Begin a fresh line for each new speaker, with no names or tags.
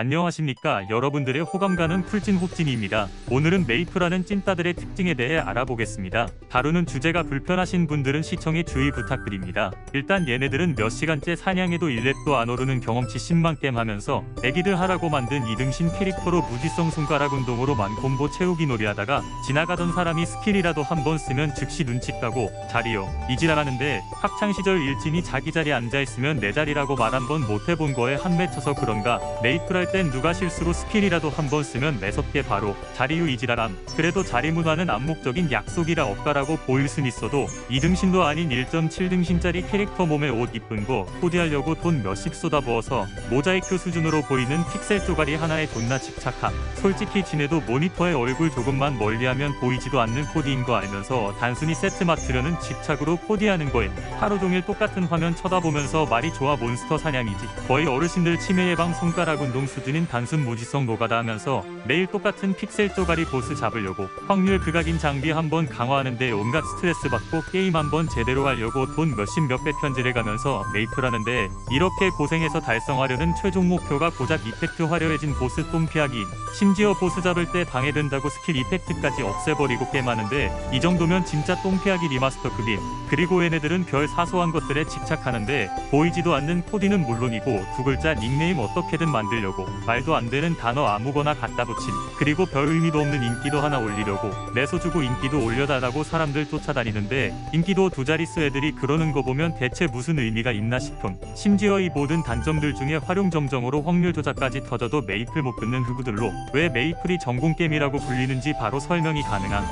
안녕하십니까 여러분들의 호감 가는 풀진 혹진이입니다. 오늘은 메이플하는 찐따들의 특징에 대해 알아보겠습니다. 다루는 주제가 불편하신 분들은 시청에 주의 부탁드립니다. 일단 얘네들은 몇 시간째 사냥해도 1렙도 안 오르는 경험치 10만 겜 하면서 애기들 하라고 만든 이등신 캐릭터로 무지성 손가락 운동으로 만콤보 채우기 놀이하다가 지나가던 사람이 스킬이라도 한 번 쓰면 즉시 눈치 까고 자리요 이지랄하는데 학창시절 일진이 자기 자리에 앉아있으면 내 자리라고 말 한 번 못해본 거에 한 맺혀서 그런가 메이플 할땐 누가 실수로 스킬이라도 한 번 쓰면 매섭게 바로 자리유 이지랄함 그래도 자리 문화는 암묵적인 약속이라 없다라고 보일 순 있어도 2등신도 아닌 1.7등신짜리 캐릭터 몸에 옷 이쁜 거 코디하려고 돈 몇십 쏟아부어서 모자이크 수준으로 보이는 픽셀 쪼가리 하나에 존나 집착함. 솔직히 지네도 모니터에 얼굴 조금만 멀리하면 보이지도 않는 코디인 거 알면서 단순히 세트 맞추려는 집착으로 코디하는 거에 하루 종일 똑같은 화면 쳐다보면서 말이 좋아 몬스터 사냥이지. 거의 어르신들 치매 예방 손가락 운동 수 준인 단순 무지성 노가다 하면서 매일 똑같은 픽셀 쪼가리 보스 잡으려고 확률 극악인 장비 한번 강화하는데 온갖 스트레스 받고 게임 한번 제대로 하려고 돈 몇십 몇백 편지를 가면서 메이플 하는데 이렇게 고생해서 달성하려는 최종 목표가 고작 이펙트 화려해진 보스 똥 피하기인. 심지어 보스 잡을 때 방해된다고 스킬 이펙트까지 없애버리고 게임하는데 이 정도면 진짜 똥 피하기 리마스터급임 그리고 얘네들은 별 사소한 것들에 집착하는데 보이지도 않는 코디는 물론이고 두 글자 닉네임 어떻게든 만들려고 말도 안 되는 단어 아무거나 갖다 붙인 그리고 별 의미도 없는 인기도 하나 올리려고 매소 주고 인기도 올려달라고 사람들 쫓아다니는데 인기도 두 자릿수 애들이 그러는 거 보면 대체 무슨 의미가 있나 싶음 심지어 이 모든 단점들 중에 활용점정으로 확률 조작까지 터져도 메이플 못 끊는 흑우들로 왜 메이플이 전공 게임이라고 불리는지 바로 설명이 가능함